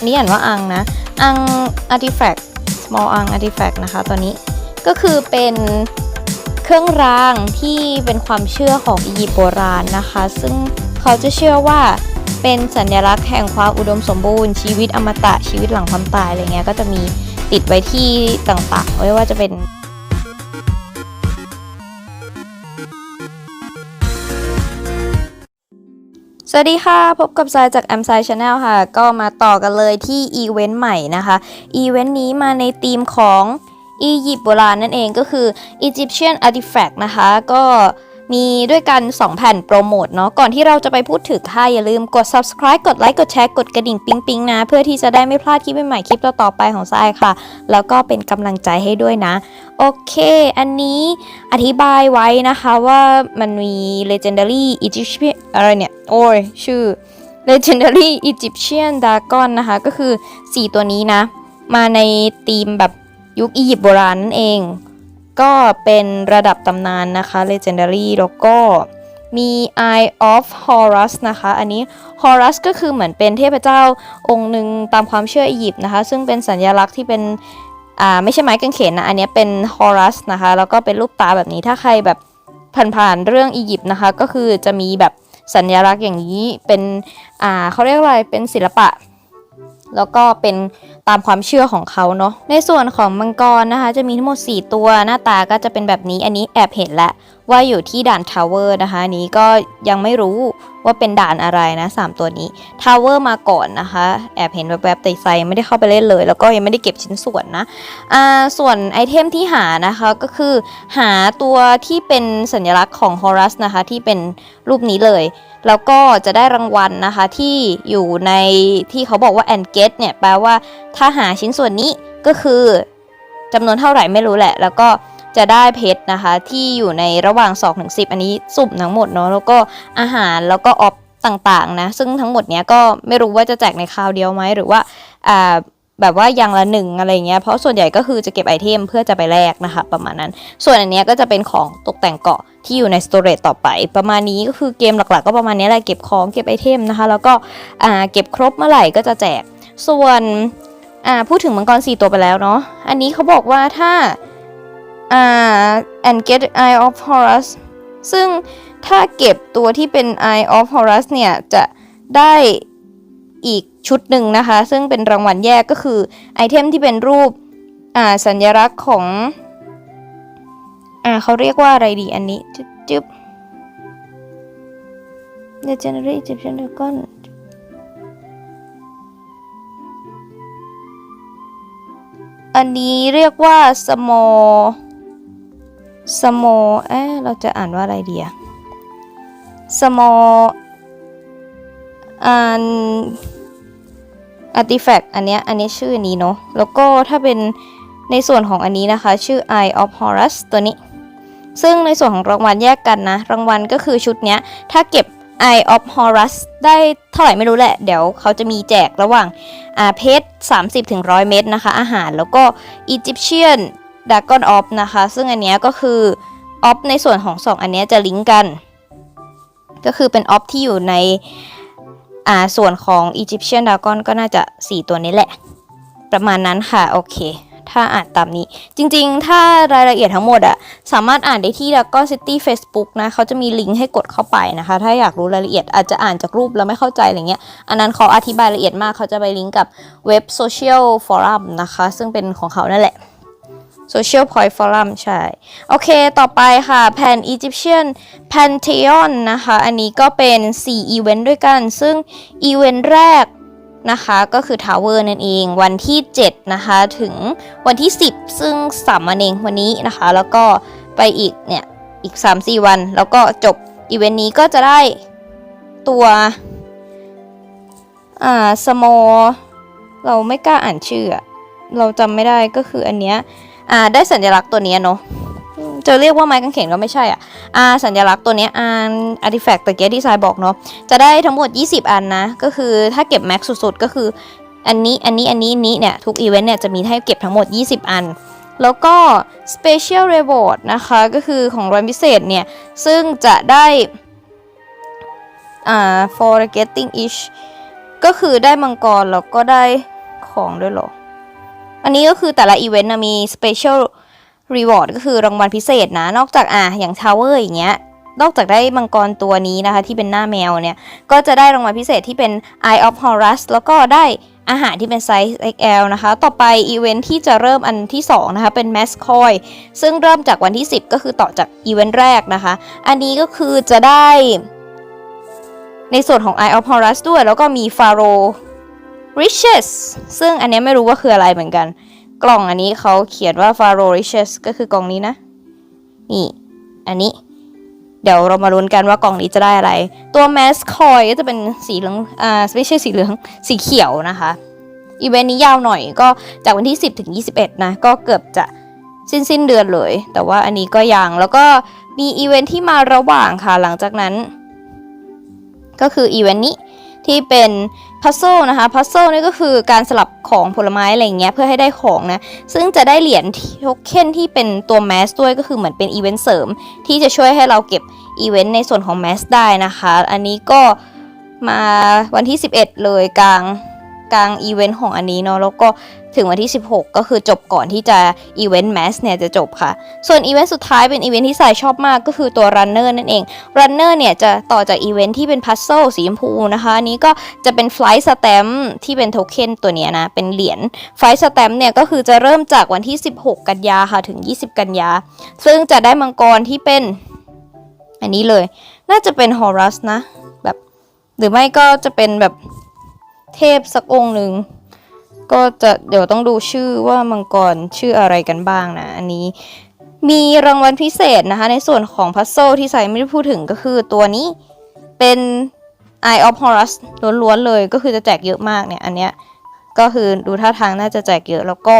นนี่อ่านว่าอังนะ อัง artifact small อัง artifact นะคะตัวนี้ก็คือเป็นเครื่องรางที่เป็นความเชื่อของอียิปต์โบราณนะคะ ซึ่งเขาจะเชื่อว่าเป็นสัญลักษณ์แห่งความอุดมสมบูรณ์ชีวิตอมตะชีวิตหลังความตายอะไรเงี้ยก็จะมีติดไว้ที่ต่างๆไม่ว่าจะเป็น วัสดีค่ะ พบกับทรายจาก a m s i Channel ค่ะ ก็มาต่อกันเลยที่อีเวนต์ใหม่นะคะ อีเวนต์นี้มาในธีมของอียิปต์โบราณนั่นเองก็คือ Egyptian Artifact นะคะ ก็ มีด้วยกัน 2 แผ่นโปรโมทเนาะก่อนที่เราจะไปพูดถึงค่ะอย่าลืมกด subscribe กดไลค์กดแชร์กดกระดิ่งปิ๊งปิ๊งนะ เพื่อที่จะได้ไม่พลาดคลิปใหม่ๆคลิปต่อๆไปของทรายค่ะ แล้วก็เป็นกำลังใจให้ด้วยนะ โอเค อันนี้อธิบายไว้นะคะว่ามันมี legendary Egyptian อะไรเนี่ย โอ้ยชื่อ legendary Egyptian dragon นะคะ ก็คือ 4 ตัวนี้นะ มาในธีมแบบยุคอียิปต์โบราณนั่นเอง ก็เป็นระดับตำนานนะคะ legendary แล้วก็มี Eye of Horus นะคะ อันนี้ Horus ก็คือเหมือนเป็นเทพเจ้าองค์หนึ่งตามความเชื่ออียิปต์นะคะ ซึ่งเป็นสัญลักษณ์ที่เป็นอ่าไม่ใช่ไม้กางเขนนะ อันนี้เป็นฮอรัสนะคะ แล้วก็เป็นรูปตาแบบนี้ ถ้าใครแบบผ่านๆเรื่องอียิปต์นะคะ ก็คือจะมีแบบสัญลักษณ์อย่างนี้ เป็นอ่าเขาเรียกอะไร เป็นศิลปะ แล้วก็เป็นตามความเชื่อของเขาเนาะในส่วนของมังกรนะคะ จะมีทั้งหมด 4 ตัวหน้าตาก็จะเป็นแบบนี้อันนี้แอบเห็นแล้วว่าอยู่ที่ด่านทาวเวอร์นะคะนี้ก็ยังไม่รู้ ว่าเป็นด่านอะไรนะ 3 ตัวนี้ทาวเวอร์มาก่อนนะคะ แอบเห็นแบบๆแต่ไซไม่ได้เข้าไปเล่นเลย แล้วก็ยังไม่ได้เก็บชิ้นส่วนนะอ่าส่วนไอเทมที่หานะคะก็คือหาตัวที่เป็นสัญลักษณ์ของฮอรัสนะคะ ที่เป็นรูปนี้เลย แล้วก็จะได้รางวัลนะคะที่อยู่ในที่เขาบอกว่า and get เนี่ยแปลว่าถ้าหาชิ้นส่วนนี้ก็คือจำนวนเท่าไหร่ไม่รู้แหละ แล้วก็ จะได้เพชรนะคะ ที่อยู่ในระหว่าง2ถึง10 อันนี้สุ่มทั้งหมดเนาะแล้วก็อาหารแล้วก็ออฟต่างๆนะซึ่งทั้งหมดเนี้ยก็ไม่รู้ว่าจะแจกในคราวเดียวไหมหรือว่าอ่าแบบว่าอย่างละหนึ่งอะไรเงี้ยเพราะส่วนใหญ่ก็คือจะเก็บไอเทมเพื่อจะไปแลกนะคะ ประมาณนั้น ส่วนอันเนี้ยก็จะเป็นของตกแต่งเกาะที่อยู่ในสโตรจต่อไป ประมาณนี้ก็คือเกมหลักๆ ก็ประมาณนี้แหละเก็บของเก็บไอเทมนะคะ แล้วก็อ่าเก็บครบเมื่อไหร่ก็จะแจก ส่วนอ่าพูดถึงมังกรสี่ตัวไปแล้วเนาะอันนี้เขาบอกว่าถ้า อ่า and get eye of Horus ซึ่งถ้าเก็บตัวที่เป็น eye of Horus เนี่ย จะได้อีกชุดหนึ่งนะคะ ซึ่งเป็นรางวัลแยกก็คือไอเทมที่เป็นรูปอ่าสัญลักษณ์ของอ่าเขาเรียกว่าอะไรดีอันนี้จึ๊บจึ๊บ Legendary Egyptian Dragon อันนี้เรียกว่า small small เอ๊ะเราจะอ่านว่าอะไรดีอะ small อัน artifact อันเนี้ยอันนี้ชื่อนี้เนาะแล้วก็ถ้าเป็นในส่วนของอันนี้นะคะ ชื่อ Eye of Horus ตัวนี้ ซึ่งในส่วนของรางวัลแยกกันนะ รางวัลก็คือชุดเนี้ย ถ้าเก็บ Eye of Horus ได้เท่าไหร่ไม่รู้แหละ เดี๋ยวเขาจะมีแจกระหว่างอาเพชร30ถึง100 เม็ดนะคะ อาหารแล้วก็ Egyptian Dragon of นะคะ ซึ่งอันนี้ก็คือออฟในส่วนของสองอันนี้จะลิงก์กัน ก็คือเป็นออฟที่อยู่ในอ่าส่วนของ Egyptian Dragon ก็น่าจะ 4 ตัวนี้แหละ ประมาณนั้นค่ะ โอเค ถ้าอ่านตามนี้ จริงๆ ถ้ารายละเอียดทั้งหมดอะสามารถอ่านได้ที่ Dragon City Facebook นะ เขาจะมีลิงก์ให้กดเข้าไปนะคะ ถ้าอยากรู้รายละเอียดอาจจะอ่านจากรูปแล้วไม่เข้าใจอะไรเงี้ย อันนั้นเขาอธิบายละเอียดมาก เขาจะไปลิงก์กับเว็บ Social Forum นะคะ ซึ่งเป็นของเขานั่นแหละ Social Point Forum ใช่ โอเค ต่อไปค่ะแผ่น Egyptian Pantheon นะคะ อันนี้ก็เป็น4อีเวนต์ด้วยกัน ซึ่งอีเวนต์แรกนะคะก็คือ Tower นั่นเอง วันที่ 7 นะคะ ถึงวันที่ 10 ซึ่งสามวันเองวันนี้นะคะ แล้วก็ไปอีกเนี่ย อีก 3-4 วัน แล้วก็จบอีเวนต์นี้ก็จะได้ตัว อ่า small เราไม่กล้าอ่านชื่อ เราจำไม่ได้ก็คืออันเนี้ย อ่าได้สัญลักษณ์ตัวนี้เนาะจะเรียกว่าไม้กางเขนก็ไม่ใช่อะอ่าสัญลักษณ์ตัวนี้อ่าอาร์ติแฟกต์ตะเกียที่ทรายบอกเนาะจะได้ทั้งหมด 20 อันนะ ก็คือถ้าเก็บแม็กซ์สุดๆ ก็คืออันนี้อันนี้อันนี้อันนี้เนี่ยทุกอีเวนต์เนี่ยจะมีให้เก็บทั้งหมด 20 อัน แล้วก็ Special Reward นะคะ ก็คือของรางวัลพิเศษเนี่ย ซึ่งจะได้อ่า for getting each ก็คือได้มังกรแล้วก็ได้ของด้วยเหรอ อันนี้ก็คือแต่ละอีเวนต์นะมี Special Reward ก็คือรางวัลพิเศษนะ นอกจากอะอย่าง Tower อร์อย่างเงี้ยนอกจากได้มังกรตัวนี้นะคะ ที่เป็นหน้าแมวเนี่ย ก็จะได้รางวัลพิเศษที่เป็น Eye of Horus แล้วก็ได้อาหารที่เป็นไซส์ XL นะคะ ต่อไปอีเวนท์ที่จะเริ่มอันที่ 2 นะคะ เป็น m a s c o i ซึ่งเริ่มจากวันที่ 10 ก็คือต่อจากอีเวนต์แรกนะคะ อันนี้ก็คือจะได้ในส่วนของ Eye of Horus ด้วย แล้วก็มี Pharaoh Riches ซึ่งอันนี้ไม่รู้ว่าคืออะไรเหมือนกัน กล่องอันนี้เขาเขียนว่า Pharaoh Riches ก็คือกล่องนี้นะ นี่ อันนี้ เดี๋ยวเรามาลุ้นกันว่ากล่องนี้จะได้อะไร ตัว Mass Coin ก็จะเป็นสีเหลือง อ่า ไม่ใช่สีเหลือง สีเขียวนะคะ อีเวนต์นี้ยาวหน่อยก็จากวันที่ 10 ถึง 21 นะ ก็เกือบจะสิ้นสิ้นเดือนเลย แต่ว่าอันนี้ก็ยังแล้วก็มีอีเวนท์ที่มาระหว่างค่ะ หลังจากนั้น ก็คืออีเวนต์นี้ ที่เป็นพัซโซนะคะพัซโซนี่ก็คือการสลับของผลไม้อะไรเงี้ยเพื่อให้ได้ของนะ ซึ่งจะได้เหรียญโทเค็นที่เป็นตัวแมสด้วยก็คือเหมือนเป็นอีเวนต์เสริม ที่จะช่วยให้เราเก็บอีเวนต์ในส่วนของแมสได้นะคะ อันนี้ก็มาวันที่ 11 เลยกลางกลางอีเวนต์ของอันนี้เนาะแล้วก็ ถึงวันที่ 16 ก็คือจบก่อนที่จะอีเวนต์แมสเนี่ยจะจบค่ะ ส่วนอีเวนต์สุดท้ายเป็นอีเวนต์ที่สายชอบมากก็คือตัวรันเนอร์นั่นเองรันเนอร์เนี่ยจะต่อจากอีเวนท์ที่เป็นพัซโซสีชมพูนะคะอันนี้ก็จะเป็นไฟล์สแตมที่เป็นโทเค็นตัวเนี้ยนะ เป็นเหรียญไฟล์สแตมเนี่ยก็คือจะเริ่มจากวันที่ 16 กันยาค่ะถึง 20 กันยา ซึ่งจะได้มังกรที่เป็นอันนี้เลย น่าจะเป็นฮอรัสนะ แบบ หรือไม่ก็จะเป็นแบบเทพสักองค์หนึ่ง ก็จะเดี๋ยวต้องดูชื่อว่ามังกรชื่ออะไรกันบ้างนะ อันนี้มีรางวัลพิเศษนะคะ ในส่วนของพัซโซที่ใส่ไม่ได้พูดถึงก็คือตัวนี้เป็น Eye of Horus ล้วนๆเลยก็คือจะแจกเยอะมากเนี่ย อันเนี้ยก็คือดูท่าทางน่าจะแจกเยอะแล้วก็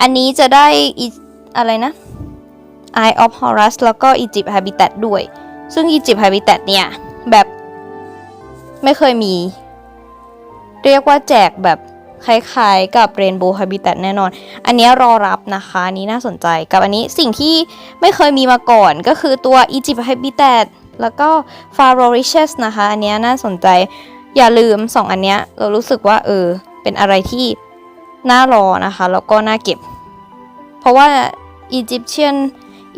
อันนี้จะได้อีอะไรนะ Eye of Horus แล้วก็ Egypt Habitat ด้วย ซึ่ง Egypt Habitat เนี่ย แบบไม่เคยมี เรียกว่าแจกแบบ คล้ายๆกับ Rainbow Habitat แน่นอน อันนี้รอรับนะคะอันนี้น่าสนใจกับอันนี้สิ่งที่ไม่เคยมีมาก่อนก็คือตัว Egypt Habitat แล้วก็ Pharaoh Riches นะคะ อันนี้น่าสนใจอย่าลืม 2 อันเนี้ยเรารู้สึกว่าเออเป็นอะไรที่น่ารอนะคะ แล้วก็น่าเก็บ เพราะว่า Egyptian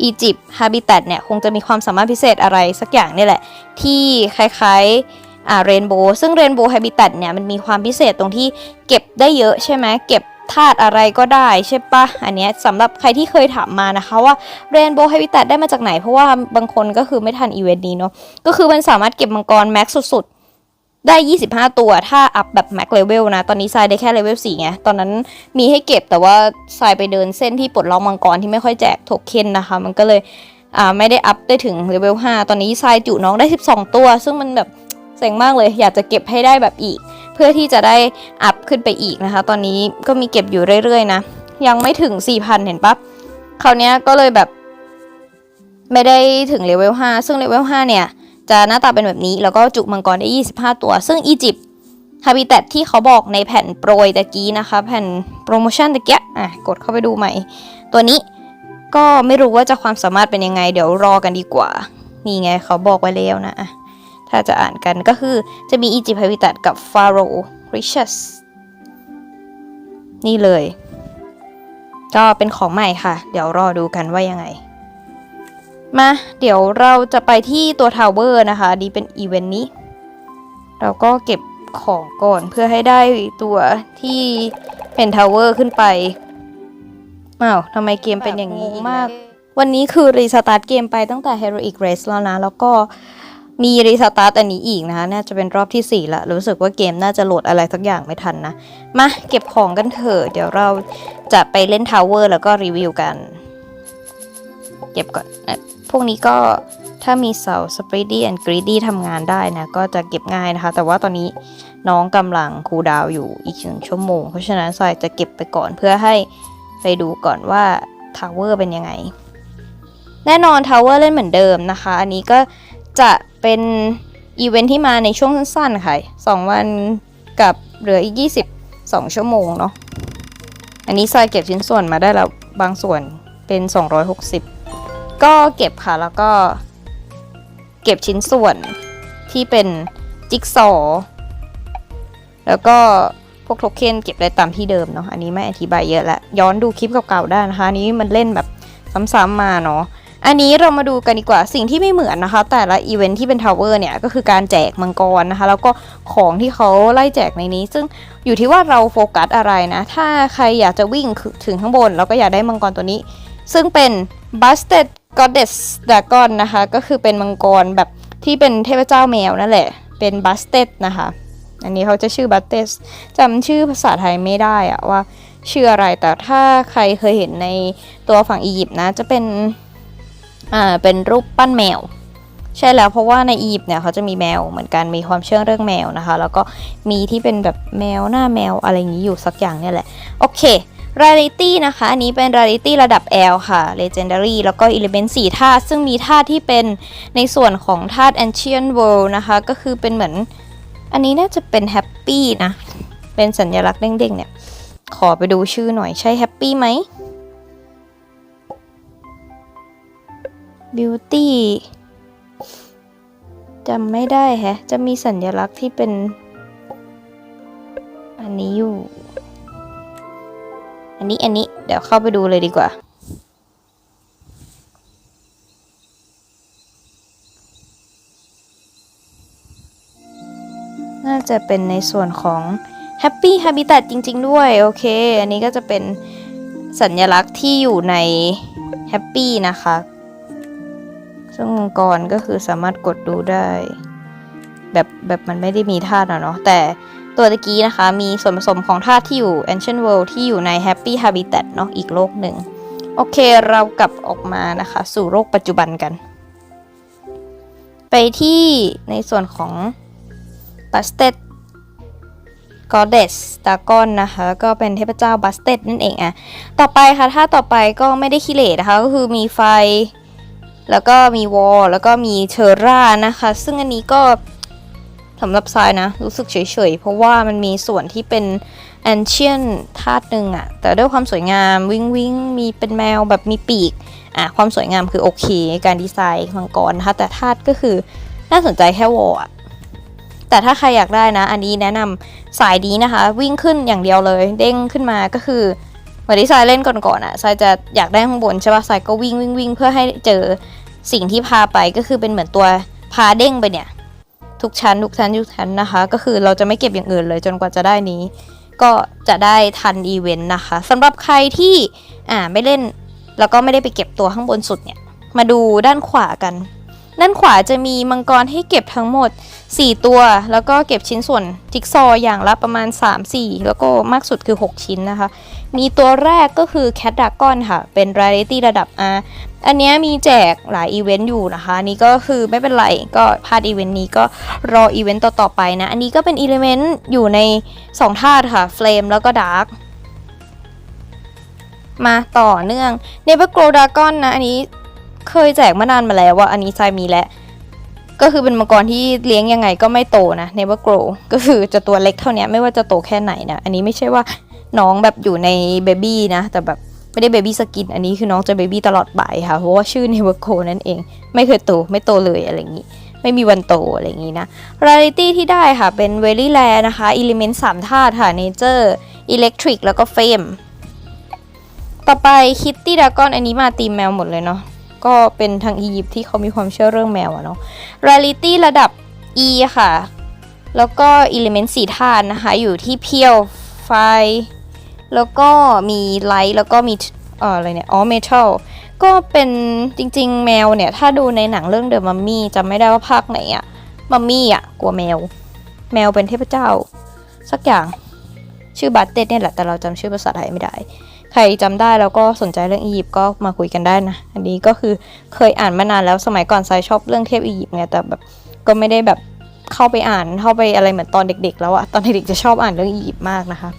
Egypt Habitat เนี่ย คงจะมีความสามารถพิเศษอะไรสักอย่างนี่แหละ ที่คล้ายๆ อ่า Rainbow ซึ่ง Rainbow Habitat เนี่ยมันมีความพิเศษตรงที่เก็บได้เยอะใช่ไหมเก็บธาตุอะไรก็ได้ใช่ปะอันเนี้ยสำหรับใครที่เคยถามมานะคะว่า Rainbow Habitat ได้มาจากไหน เพราะว่าบางคนก็คือไม่ทันอีเวนต์นี้เนาะก็คือมันสามารถเก็บมังกรแม็กสุดๆ ได้ 25 ตัวถ้าอัพแบบแม็กเลเวลนะ ตอนนี้ทรายได้แค่เลเวล4ไง ตอนนั้นมีให้เก็บแต่ว่าทรายไปเดินเส้นที่ปลดล็อกมังกรที่ไม่ค่อยแจกโทเค็นนะคะ มันก็เลยอ่าไม่ได้อัพได้ถึงเลเวล5ตอนนี้ทรายจุน้องได้ 12 ตัว ซึ่งมันแบบ เซ็งมากเลย อยากจะเก็บให้ได้แบบอีก เพื่อที่จะได้อัพขึ้นไปอีกนะคะ ตอนนี้ก็มีเก็บอยู่เรื่อยๆนะ ยังไม่ถึง 4,000 เห็นปะคราวนี้ก็เลยแบบ ไม่ได้ถึงเลเวล 5 ซึ่งเลเวล 5 เนี่ย จะหน้าตาเป็นแบบนี้ แล้วก็จุมังกรได้ 25 ตัว ซึ่งอียิปต์ฮาบิ t ตที่เขาบอกในแผ่นโปรยตะกี้นะคะ แผ่นโปรโมชั่นตะกี้อะกดเข้าไปดูใหม่ ตัวนี้ก็ไม่รู้ว่าจะความสามารถเป็นยังไง เดี๋ยวรอกันดีกว่า นี่ไงเขาบอกไว้แล้วนะอะ ถ้าจะอ่านกันก็คือจะมีอียิปต์ฮาบิ t ตกับฟาโรห์ริช s นี่เลย ก็เป็นของใหม่ค่ะ เดี๋ยวรอดูกันว่ายังไง มาเดี๋ยวเราจะไปที่ตัวทาวเวอร์นะคะดีเป็นอีเวนต์นี้ เราก็เก็บของก่อนเพื่อให้ได้ตัวที่เป็นทาวเวอร์ขึ้นไปอ้าวทำไมเกมเป็นอย่างนี้มาก วันนี้คือรีสตาร์ทเกมไปตั้งแต่ Heroic Race แล้วนะ แล้วก็ มีรีสตาร์ทอันนี้อีกนะคะน่าจะเป็นรอบที่ 4 ละ รู้สึกว่าเกมน่าจะโหลดอะไรสักอย่างไม่ทันนะ มาเก็บของกันเถอะ เดี๋ยวเราจะไปเล่นทาวเวอร์แล้วก็รีวิวกัน เก็บก่อนพวกนี้ก็ถ้ามีเสา Spready and Greedy ทำงานได้นะ ก็จะเก็บง่ายนะคะ แต่ว่าตอนนี้น้องกำลังคูลดาวอยู่อีกหนึ่งชั่วโมง เพราะฉะนั้นสายจะเก็บไปก่อนเพื่อให้ไปดูก่อนว่าทาวเวอร์เป็นยังไง แน่นอนทาวเวอร์เล่นเหมือนเดิมนะคะ อันนี้ก็ จะเป็นอีเวนท์ที่มาในช่วงสั้นๆค่ะ2วันกับเหลืออีก 22 ชั่วโมงเนาะ อันนี้ทรายเก็บชิ้นส่วนมาได้แล้วบางส่วนเป็น 260 ก็เก็บค่ะแล้วก็ เก็บชิ้นส่วนที่เป็นจิ๊กซอว์แล้วก็พวกโทเค็นเก็บได้ตามที่เดิมเนาะ อันนี้ไม่อธิบายเยอะละ ย้อนดูคลิปเก่าๆได้นะคะ นี้มันเล่นแบบซ้ำๆมาเนาะ อันนี้เรามาดูกันดีกว่าสิ่งที่ไม่เหมือนนะคะ แต่ละอีเวนท์ที่เป็นทาวเวอร์เนี่ยก็คือการแจกมังกรนะคะ แล้วก็ของที่เขาไล่แจกในนี้ ซึ่งอยู่ที่ว่าเราโฟกัสอะไรนะ ถ้าใครอยากจะวิ่งถึงข้างบน เราก็อยากได้มังกรตัวนี้ ซึ่งเป็น Busted Goddess Dragon นะคะ ก็คือเป็นมังกรแบบที่เป็นเทพเจ้าแมวนั่นแหละ เป็น Busted นะคะ อันนี้เขาจะชื่อ Busted จำชื่อภาษาไทยไม่ได้อะว่าชื่ออะไรแต่ถ้าใครเคยเห็นในตัวฝั่งอียิปต์นะจะเป็น อ่าเป็นรูปปั้นแมว ใช่แล้วเพราะว่าในอียิปต์เนี่ยเขาจะมีแมวเหมือนกันมีความเชื่อเรื่องแมวนะคะ แล้วก็มีที่เป็นแบบแมวหน้าแมวอะไรอย่างนี้อยู่สักอย่างเนี่ยแหละโอเคร Rarity นะคะ อันนี้เป็นร Rarity ระดับ L ค่ะ Legendary แล้วก็ Element 4ธาตุซึ่งมีธาตุที่เป็นในส่วนของธาตุ Ancient World นะคะ ก็คือเป็นเหมือน อันนี้น่าจะเป็น Happy นะ เป็นสัญลักษณ์เด้งๆเนี่ย ขอไปดูชื่อหน่อยใช่ Happy ไหม Beauty จำไม่ได้แฮะ จะมีสัญลักษณ์ที่เป็น อันนี้อยู่ อันนี้อันนี้ เดี๋ยวเข้าไปดูเลยดีกว่า น่าจะเป็นในส่วนของ Happy Habitat จริง ๆ ด้วย โอเค อันนี้ก็จะเป็นสัญลักษณ์ที่อยู่ใน Happy นะคะ ซึ่งมังกรก็คือสามารถกดดูได้ แบบแบบมันไม่ได้มีธาตุอะเนาะแต่ตัวตะกี้นะคะ มีส่วนผสมของธาตุที่อยู่ Ancient World ที่อยู่ใน Happy Habitat เนาะอีกโลกหนึ่ง โอเคเรากลับออกมานะคะ สู่โลกปัจจุบันกัน ไปที่ในส่วนของ Busted Goddess Dragon นะคะ ก็เป็นเทพเจ้า Busted นั่นเองอะต่อไปค่ะ ถ้าต่อไปก็ไม่ได้คิเลตนะคะ ก็คือมีไฟ แล้วก็มีวอลแล้วก็มีเชอร่านะคะ ซึ่งอันนี้ก็สำหรับทรายนะ รู้สึกเฉยๆ เพราะว่ามันมีส่วนที่เป็นแอนเชียนธาตุหนึ่งอะแต่ด้วยความสวยงามวิงวิงมีเป็นแมวแบบมีปีกอะความสวยงามคือโอเค การดีไซน์มังกรนะคะแต่ธาตุก็คือน่าสนใจแค่วอลอะแต่ถ้าใครอยากได้นะ อันนี้แนะนำสายนี้นะคะ วิ่งขึ้นอย่างเดียวเลย เด้งขึ้นมาก็คือ เหมือนที่ทรายเล่นก่อนๆอะทรายจะอยากได้ข้างบนใช่ปะทรายก็วิ่งวิ่งวิ่งเพื่อให้เจอสิ่งที่พาไปก็คือเป็นเหมือนตัวพาเด้งไปเนี่ย ทุกชั้นทุกชั้นทุกชั้นนะคะ ก็คือเราจะไม่เก็บอย่างอื่นเลยจนกว่าจะได้นี้ ก็จะได้ทันอีเวนต์นะคะสำหรับใครที่อ่าไม่เล่นแล้วก็ไม่ได้ไปเก็บตัวข้างบนสุดเนี่ย มาดูด้านขวากัน ด้านขวาจะมีมังกรให้เก็บทั้งหมด 4 ตัว แล้วก็เก็บชิ้นส่วนจิ๊กซอว์อย่างละประมาณ 3-4 แล้วก็มากสุดคือ 6 ชิ้นนะคะ มีตัวแรกก็คือแค t ด r a กอนค่ะ เป็น Rarity ระดับ R อันนี้มีแจกหลายอีเวนต์อยู่นะคะ นี่ก็คือไม่เป็นไร ก็พลาดอีเวนต์นี้ก็รออีเวนต์ต่อ ๆ ไปนะ อันนี้ก็เป็นอีเลเมนต์อยู่ใน 2 ธาตุค่ะ Flame แล้วก็ Dark มาต่อเนื่อง Never Grow Dragon นะ อันนี้ เคยแจกมานานมาแล้วว่าอันนี้ใจมีแล้วก็คือเป็นมังกรที่เลี้ยงยังไงก็ไม่โตนะ Never Grow ก็คือจะตัวเล็กเท่านี้ไม่ว่าจะโตแค่ไหนนะ อันนี้ไม่ใช่ว่าน้องแบบอยู่ในเบบี้นะ แต่แบบไม่ได้เบบี้สกิน อันนี้คือน้องจะเบบี้ตลอดไปค่ะ เพราะว่าชื่อ Never Grow นั่นเอง ไม่เคยโต ไม่โตเลยอะไรอย่างนี้ ไม่มีวันโตอะไรอย่างนี้นะ Rarity ที่ได้ค่ะ เป็น Very Rare นะคะ Element 3ธาตุค่ะ Nature Electric แล้วก็ Flame ต่อไป Kitty Dragon อันนี้มาตีมแมวหมดเลยเนาะ ก็เป็นทางอียิปต์ที่เขามีความเชื่อเรื่องแมวอะเนาะ Rarity ระดับ E ค่ะ แล้วก็ Element 4ธาตุนะคะ อยู่ที่เพียวไฟ แล้วก็มีไลท์แล้วก็มีเอ่ออะไรเนี่ย อ๋อ เมทัล ก็เป็นจริง ๆ แมวเนี่ย ถ้าดูในหนังเรื่องเดอะมัมมี่จำไม่ได้ว่าภาคไหนอะมัมมี่อะกลัวแมว แมวเป็นเทพเจ้า สักอย่างชื่อบัตเต็ดเนี่ยแหละ แต่เราจำชื่อภาษาไทยไม่ได้ ใครจำได้แล้วก็สนใจเรื่องอียิปต์ก็มาคุยกันได้นะ อันนี้ก็คือเคยอ่านมานานแล้วสมัยก่อนไซชอบเรื่องเทพอียิปต์ไงแต่แบบก็ไม่ได้แบบเข้าไปอ่านเข้าไปอะไรเหมือนตอนเด็ก ๆ แล้วอะตอนเด็กๆจะชอบอ่านเรื่องอียิปต์มากนะคะ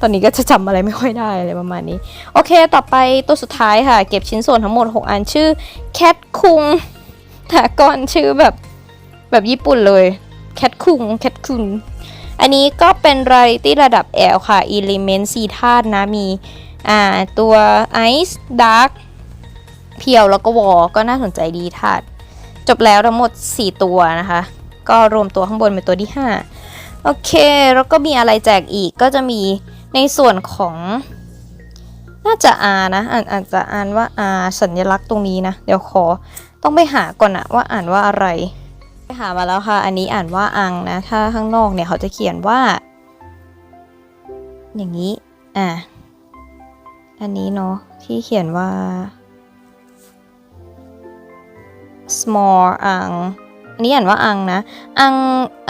ตอนนี้ก็จะจำอะไรไม่ค่อยได้อะไรประมาณนี้ โอเค ต่อไปตัวสุดท้ายค่ะ เก็บชิ้นส่วนทั้งหมด 6 อันชื่อแคทคุงแต่ก่อนชื่อแบบแบบญี่ปุ่นเลยแคทคุงแคทคุงอันนี้ก็เป็น Rarity ระดับ L ค่ะ Element 4ธาตุนะมี อ่าตัว Ice Dark เพียวแล้วก็วอก็น่าสนใจดีธาตุจบแล้วทั้งหมด 4 ตัวนะคะ ก็รวมตัวข้างบนเป็นตัวที่ 5 โอเค แล้วก็มีอะไรแจกอีกก็จะมีในส่วนของ น่าจะ R นะอ่านอาจจะอ่านว่า R สัญลักษณ์ตรงนี้นะ เดี๋ยวขอต้องไปหาก่อนอะว่าอ่านว่าอะไร ไปหามาแล้วค่ะ อันนี้อ่านว่าอังนะ ถ้าข้างนอกเนี่ยเขาจะเขียนว่า อย่างนี้ อะ อันนี้เนาะที่เขียนว่า small อัง อันนี้อ่านว่าอังนะ อัง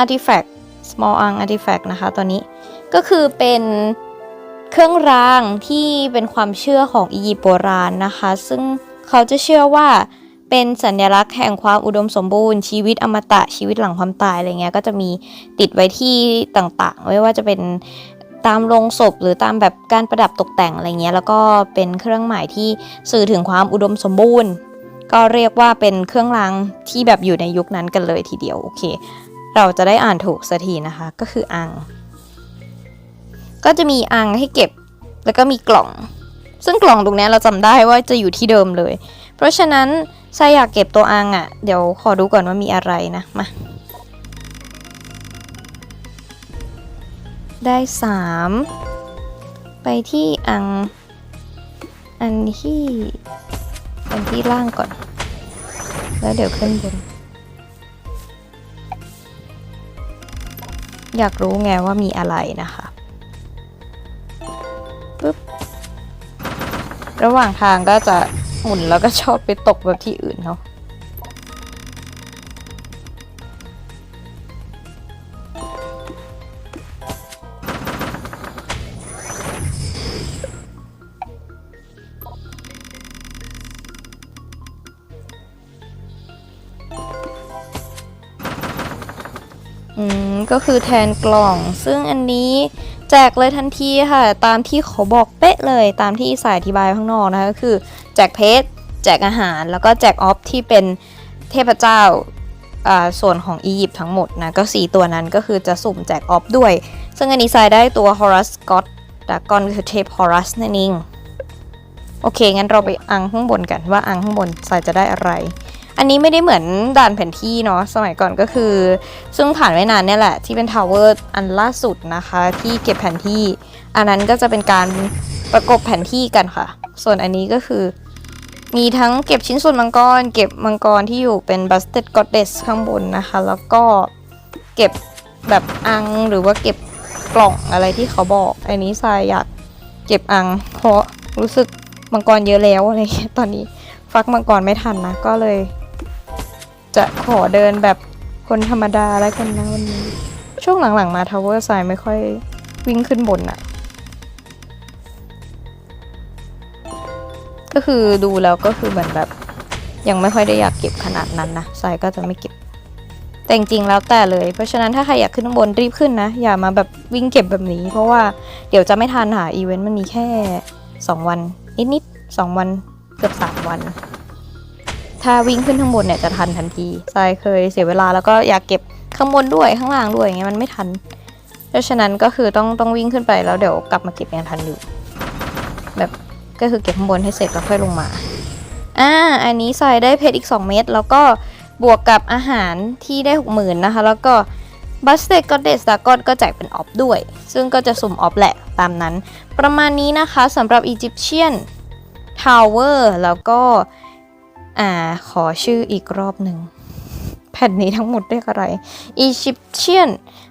artifact small อัง artifact นะคะตัวนี้ ก็คือเป็นเครื่องรางที่เป็นความเชื่อของอียิปต์โบราณนะคะ ซึ่งเขาจะเชื่อว่าเป็นสัญลักษณ์แห่งความอุดมสมบูรณ์ชีวิตอมตะชีวิตหลังความตายอะไรเงี้ยก็จะมีติดไว้ที่ต่างๆ ไม่ว่าจะเป็น ตามโรงศพหรือตามแบบการประดับตกแต่งอะไรเงี้ยแล้วก็เป็นเครื่องหมายที่สื่อถึงความอุดมสมบูรณ์ ก็เรียกว่าเป็นเครื่องรางที่แบบอยู่ในยุคนั้นกันเลยทีเดียวโอเค เราจะได้อ่านถูกสักทีนะคะ ก็คืออัง ก็จะมีอังให้เก็บแล้วก็มีกล่อง ซึ่งกล่องตรงนี้เราจำได้ว่าจะอยู่ที่เดิมเลย เพราะฉะนั้นไซอยากเก็บตัวอังอะ่ะ เดี๋ยวขอดูก่อนว่ามีอะไรนะมา ได้สามไปที่อัง อันที่อันที่ล่างก่อน แล้วเดี๋ยวขึ้นบน อยากรู้ไงว่ามีอะไรนะคะปึ๊บ ระหว่างทางก็จะหมุนแล้วก็ชอบไปตกแบบที่อื่นเนาะ ก็คือแทนกล่อง ซึ่งอันนี้แจกเลยทันทีค่ะ ตามที่เขาบอกเป๊ะเลยตามที่สายอธิบายข้างนอกนะคะก็คือแจกเพชรแจกอาหาร แล้วก็แจกออฟที่เป็นเทพเจ้าอ่าส่วนของอียิปต์ทั้งหมดนะก็ 4 ตัวนั้นก็คือจะสุ่มแจกออฟด้วย ซึ่งอันนี้สายได้ตัว Horus God ดากอนคือเทพ Horus นั่นเอง โอเค งั้นเราไปอังข้างบนกันว่าอังข้างบนสายจะได้อะไร อันนี้ไม่ได้เหมือนด่านแผนที่เนาะสมัยก่อนก็คือ ซึ่งผ่านไม่นานเนี่ยแหละ ที่เป็นทาวเวอร์อันล่าสุดนะคะ ที่เก็บแผนที่ อันนั้นก็จะเป็นการประกบแผนที่กันค่ะ ส่วนอันนี้ก็คือ มีทั้งเก็บชิ้นส่วนมังกร เก็บมังกรที่อยู่เป็น busted goddess ข้างบนนะคะ แล้วก็เก็บแบบอังหรือว่าเก็บกล่องอะไรที่เขาบอก อันนี้ทรายอยากเก็บอังเพราะรู้สึกมังกรเยอะแล้วอะไรเงี้ยตอนนี้ฟักมังกรไม่ทันนะ ก็เลย จะขอเดินแบบคนธรรมดาแล้วกันนะวันนี้ ช่วงหลังๆมาทาวเวอร์ไซไม่ค่อยวิ่งขึ้นบนอะก็คือดูแล้วก็คือเหมือนแบบยังไม่ค่อยได้อยากเก็บขนาดนั้นนะไซก็จะไม่เก็บ แต่จริงๆแล้วแต่เลย เพราะฉะนั้นถ้าใครอยากขึ้นข้างบนรีบขึ้นนะ อย่ามาแบบวิ่งเก็บแบบนี้ เพราะว่าเดี๋ยวจะไม่ทันหาอีเวนต์มันมีแค่ 2 วัน นิดๆ2วันเกือบ 3 วัน ถ้าวิ่งขึ้นข้างบนเนี่ยจะทันทันทีทรายเคยเสียเวลาแล้วก็อยากเก็บข้างบนด้วยข้างล่างด้วยอย่างเงี้ยมันไม่ทัน เพราะฉะนั้นก็คือต้องต้องวิ่งขึ้นไปแล้วเดี๋ยวกลับมาเก็บยังทันอยู่ แบบก็คือเก็บข้างบนให้เสร็จแล้วค่อยลงมา อ่า อันนี้ใส่ได้เพชรอีก 2 เม็ดแล้วก็บวกกับอาหารที่ได้ 60,000นะคะ แล้วก็บัสเตก็เดสตากอนก็แจกเป็นออฟด้วย ซึ่งก็จะสุ่มออฟแหละตามนั้น ประมาณนี้นะคะสำหรับ Egyptian Tower แล้วก็ อ่า ขอชื่ออีกรอบหนึ่ง แผ่นนี้ทั้งหมดเรียกอะไร Egyptian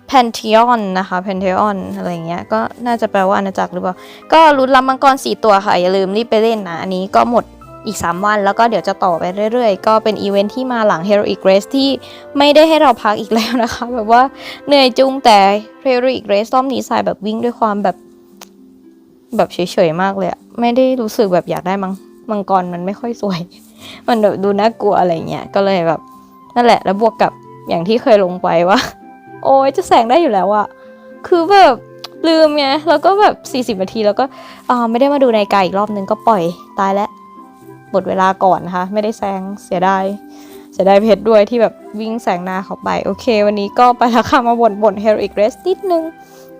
Pantheon นะคะ Pantheon อะไรเงี้ย ก็น่าจะแปลว่าอาณาจักรหรือเปล่า ก็ลุ้นรับมังกร 4 ตัวค่ะ อย่าลืมรีบไปเล่นนะ อันนี้ก็หมดอีก 3 วัน แล้วก็เดี๋ยวจะต่อไปเรื่อยๆ ก็เป็นอีเวนท์ที่มาหลัง Heroic Race ที่ไม่ได้ให้เราพักอีกแล้วนะคะ แบบว่าเหนื่อยจุงแต่ Heroic Race รอบนี้สายแบบวิ่งด้วยความแบบแบบเฉยๆมากเลยอะไม่ได้รู้สึกแบบอยากได้มังมังกรมันไม่ค่อยสวย มันแบบดูน่ากลัวอะไรเงี้ยก็เลยแบบนั่นแหละแล้วบวกกับอย่างที่เคยลงไปว่า โอ้ยจะแสงได้อยู่แล้วอะคือแบบลืมไงแล้วก็แบบ 40 นาทีแล้วก็อ่าไม่ได้มาดูในาฬิกาอีกรอบนึงก็ปล่อยตายแล้วหมดเวลาก่อนนะคะไม่ได้แซงเสียดายเสียดายเพชรด้วยที่แบบวิ่งแสงหน้าเขาไป โอเค วันนี้ก็ไปล้วค่ะมาบ่นบ่น Heroic Race นิดนึง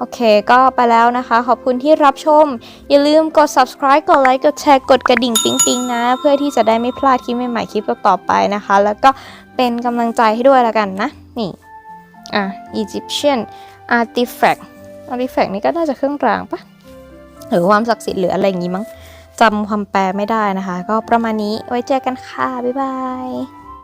โอเค ก็ไปแล้วนะคะ ขอบคุณที่รับชม อย่าลืมกด subscribe กดไลค์ กดแชร์ กดกระดิ่งปิ๊งปิงๆนะ เพื่อที่จะได้ไม่พลาดคลิปใหม่ๆ คลิปต่อๆไปนะคะ แล้วก็เป็นกำลังใจให้ด้วยแล้วกันนะ นี่ อะ Egyptian artifact artifact นี่ก็น่าจะเครื่องรางปะหรือความศักดิ์สิทธิ์หรืออะไรอย่างงี้มั้งจำความแปลไม่ได้นะคะ ก็ประมาณนี้ไว้เจอกันค่ะ บ๊ายบาย